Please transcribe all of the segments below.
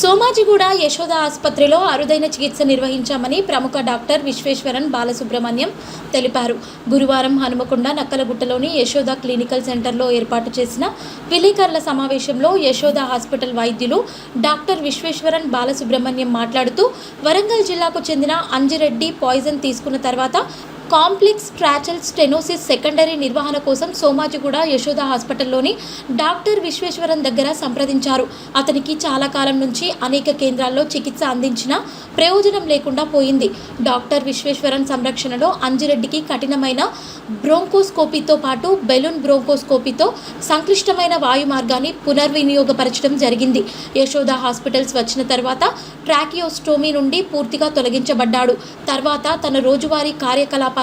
సోమాజిగూడ యశోద ఆసుపత్రిలో అరుదైన చికిత్స నిర్వహించామని ప్రముఖ డాక్టర్ విశ్వేశ్వరన్ బాలసుబ్రహ్మణ్యం తెలిపారు. గురువారం హనుమకొండ నక్కలగుట్టలోని యశోద క్లినికల్ సెంటర్లో ఏర్పాటు చేసిన విలేకరుల సమావేశంలో యశోద హాస్పిటల్ వైద్యులు డాక్టర్ విశ్వేశ్వరన్ బాలసుబ్రహ్మణ్యం మాట్లాడుతూ వరంగల్ జిల్లాకు చెందిన అంజిరెడ్డి పాయిజన్ తీసుకున్న తర్వాత కాంప్లెక్స్ ట్రాచల్ స్టెనోసిస్ సెకండరీ నిర్వహణ కోసం సోమాజిగూడ యశోద హాస్పిటల్లోని డాక్టర్ విశ్వేశ్వరన్ దగ్గర సంప్రదించారు. అతనికి చాలా కాలం నుంచి అనేక కేంద్రాల్లో చికిత్స అందించిన ప్రయోజనం లేకుండా పోయింది. డాక్టర్ విశ్వేశ్వరన్ సంరక్షణలో అంజిరెడ్డికి కఠినమైన బ్రోంకోస్కోపీతో పాటు బెలూన్ బ్రోంకోస్కోపీతో సంక్లిష్టమైన వాయు మార్గాన్ని పునర్వినియోగపరచడం జరిగింది. యశోద హాస్పిటల్స్ వచ్చిన తర్వాత ట్రాకియోస్టోమీ నుండి పూర్తిగా తొలగించబడ్డాడు. తర్వాత తన రోజువారీ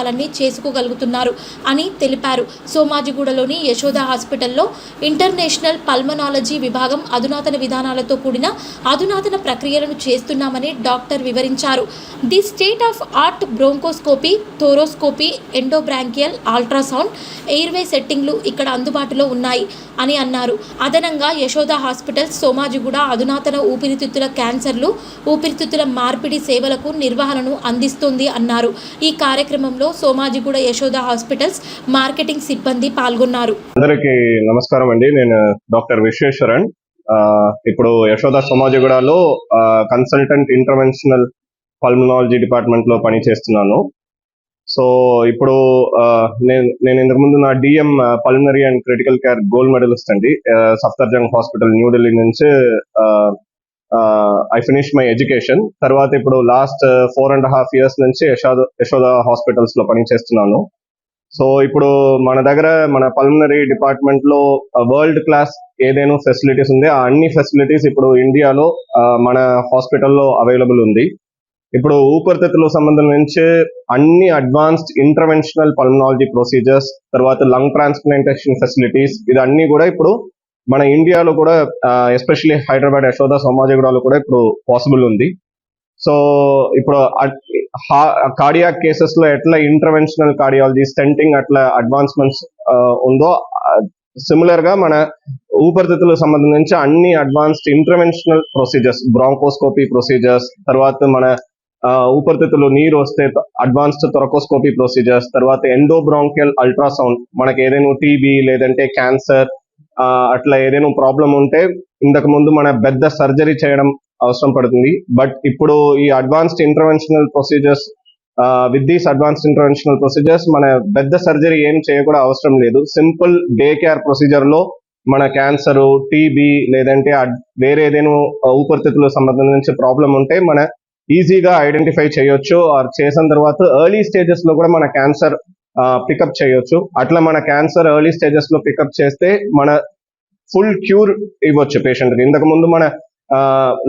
కార్యకలాపాలన్నీ చేసుకోగలుగుతున్నారు అని తెలిపారు. సోమాజిగూడలోని యశోద హాస్పిటల్లో ఇంటర్నేషనల్ పల్మనాలజీ విభాగం అధునాతన విధానాలతో కూడిన అధునాతన ప్రక్రియలను చేస్తున్నామని డాక్టర్ వివరించారు. The state of art bronchoscopy thoracoscopy endobronchial ultrasound airway సెట్టింగ్లు ఇక్కడ అందుబాటులో ఉన్నాయి అని అన్నారు. అదనంగా యశోద హాస్పిటల్స్ సోమాజిగూడ అధునాతన ఊపిరితిత్తుల క్యాన్సర్లు ఊపిరితిత్తుల మార్పిడి సేవలకు నిర్వహణను అందిస్తుంది అన్నారు. ఈ కార్యక్రమంలో సోమాజిగూడ యశోద హాస్పిటల్స్ మార్కెటింగ్ సిబ్బంది పాల్గొన్నారు. అందరికి నమస్కారం అండి. నేను డాక్టర్ విశ్వేశ్వరన్. ఆ, ఇప్పుడు యశోద సోమాజిగూడలో కన్సల్టెంట్ ఇంటర్వెన్షనల్ పల్మనాలజీ డిపార్ట్మెంట్లో పని చేస్తున్నాను సో ఇప్పుడు నేను నేను ఇంతకు ముందు నా DM pulmonary and critical care gold medalist అండి. సఫ్తర్జంగ్ హాస్పిటల్ న్యూఢిల్లీ నుంచి ఐ ఫినిష్ మై ఎడ్యుకేషన్ తర్వాత ఇప్పుడు last four and half years నుంచి యశోద యశోద హాస్పిటల్స్లో పని చేస్తున్నాను. సో ఇప్పుడు మన దగ్గర మన పల్మనరీ డిపార్ట్మెంట్లో వరల్డ్ క్లాస్ ఏదైనా ఫెసిలిటీస్ ఉంది ఆ అన్ని ఫెసిలిటీస్ ఇప్పుడు ఇండియాలో ఆ, మన హాస్పిటల్లో అవైలబుల్ ఉంది. ఇప్పుడు ఊపిరితిత్తులకు సంబంధించి అన్ని అడ్వాన్స్డ్ ఇంటర్వెన్షనల్ పల్మనాలజీ ప్రొసీజర్స్ తర్వాత లంగ్ ట్రాన్స్ప్లాంటేషన్ ఫెసిలిటీస్ ఇదన్నీ కూడా ఇప్పుడు మన ఇండియాలో కూడా ఎస్పెషల్లీ హైదరాబాద్ యశోద సమాజగూడలో కూడా ఇప్పుడు పాసిబుల్ ఉంది. సో ఇప్పుడు కార్డియాక్ కేసెస్లో ఎట్లా ఇంటర్వెన్షనల్ కార్డియాలజీ స్టెంటింగ్ అట్లా అడ్వాన్స్మెంట్స్ ఉందో సిమిలర్గా మన ఊపిరితిత్తులకు సంబంధించి అన్ని advanced interventional procedures bronchoscopy procedures తర్వాత మన ఊపిరితిత్తులు నీరు వస్తే అడ్వాన్స్డ్ థొరకోస్కోపీ ప్రొసీజర్స్ తర్వాత ఎండోబ్రాంకియల్ అల్ట్రాసౌండ్ మనకి ఏదైనా టీబీ లేదంటే క్యాన్సర్ అట్లా ఏదైనా ప్రాబ్లం ఉంటే ఇంతకు ముందు మన పెద్ద సర్జరీ చేయడం అవసరం పడుతుంది. బట్ ఇప్పుడు ఈ advanced interventional procedures with these advanced interventional procedures మన పెద్ద సర్జరీ ఏం చేయకూడా అవసరం లేదు. సింపుల్ డే కేర్ ప్రొసీజర్లో మన క్యాన్సర్ టీబీ లేదంటే వేరే ఏదైనా ఊపిరితిత్తులకు సంబంధించి ప్రాబ్లం ఉంటే మన ఈజీగా ఐడెంటిఫై చేయొచ్చు. ఆర్ చేసిన తర్వాత ఎర్లీ స్టేజెస్లో కూడా మన క్యాన్సర్ పికప్ చేయొచ్చు. అట్లా మన క్యాన్సర్ ఎర్లీ స్టేజెస్లో పికప్ చేస్తే మన ఫుల్ క్యూర్ ఇవ్వచ్చు పేషెంట్కి. ఇంతకు ముందు మన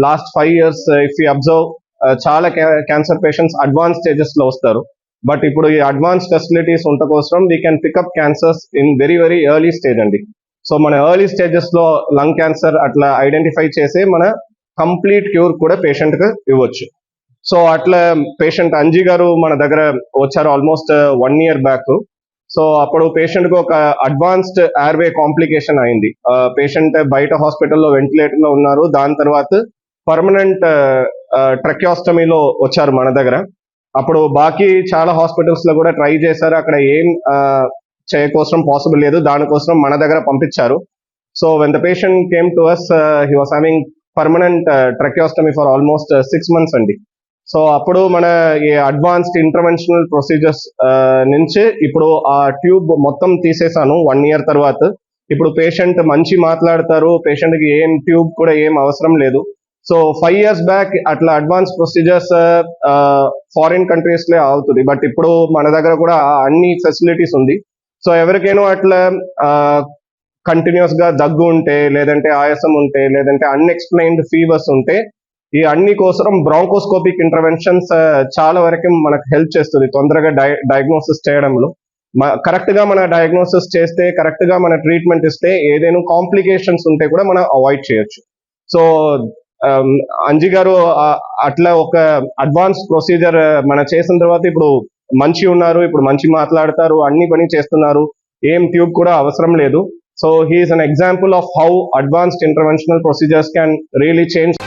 last five years if you observe చాలా క్యాన్సర్ పేషెంట్స్ అడ్వాన్స్ స్టేజెస్లో వస్తారు. బట్ ఇప్పుడు ఈ అడ్వాన్స్ ఫెసిలిటీస్ ఉంట కోసం we can pick up cancers in very very early stage అండి. సో మన ఎర్లీ స్టేజెస్లో లంగ్ క్యాన్సర్ అట్లా ఐడెంటిఫై చేసి మన కంప్లీట్ క్యూర్ కూడా పేషెంట్కి ఇవ్వచ్చు. సో అట్లా పేషెంట్ అంజీ గారు మన దగ్గర వచ్చారు almost one year back so అప్పుడు పేషెంట్కు ఒక అడ్వాన్స్డ్ ఎయిర్వే కాంప్లికేషన్ అయింది. పేషెంట్ బయట హాస్పిటల్లో వెంటిలేటర్లో ఉన్నారు. దాని తర్వాత పర్మనెంట్ ట్రక్యాస్టమీలో uh, uh, వచ్చారు మన దగ్గర. అప్పుడు బాకీ చాలా హాస్పిటల్స్లో కూడా ట్రై చేశారు. అక్కడ ఏం చేయకోసం పాసిబుల్ లేదు. దానికోసం మన దగ్గర పంపించారు. So when the patient came to us he was having permanent tracheostomy for almost six months అండి. సో అప్పుడు మన ఈ అడ్వాన్స్డ్ ఇంటర్వెన్షనల్ ప్రొసీజర్స్ నుంచి ఇప్పుడు ఆ ట్యూబ్ మొత్తం తీసేసాను వన్ ఇయర్ తర్వాత. ఇప్పుడు పేషెంట్ మంచి మాట్లాడతారు పేషెంట్కి ఏం ట్యూబ్ కూడా ఏం అవసరం లేదు. సో ఫైవ్ ఇయర్స్ బ్యాక్ అట్లా అడ్వాన్స్ ప్రొసీజర్స్ ఫారిన్ కంట్రీస్లే అవుతుంది. బట్ ఇప్పుడు మన దగ్గర కూడా అన్ని ఫెసిలిటీస్ ఉంది. సో ఎవరికైనా అట్లా కంటిన్యూస్గా దగ్గు ఉంటే లేదంటే ఆయాసం ఉంటే లేదంటే అన్ఎక్స్ప్లెయిన్డ్ ఫీవర్స్ ఉంటే ఈ అన్ని కోసం బ్రాంకోస్కోపిక్ ఇంటర్వెన్షన్స్ చాలా వరకు మనకు హెల్ప్ చేస్తుంది. తొందరగా డయ డయాగ్నోసిస్ చేయడంలో. కరెక్ట్గా మన డయాగ్నోసిస్ చేస్తే కరెక్ట్గా మన ట్రీట్మెంట్ ఇస్తే ఏదైనా కాంప్లికేషన్స్ ఉంటే కూడా మనం అవాయిడ్ చేయొచ్చు. సో అంజి గారు అట్లా ఒక అడ్వాన్స్ ప్రొసీజర్ మన చేసిన తర్వాత ఇప్పుడు మంచి ఉన్నారు ఇప్పుడు మంచి మాట్లాడతారు అన్ని పని చేస్తున్నారు ఏం ట్యూబ్ కూడా అవసరం లేదు. So he's an example of how advanced interventional procedures can really change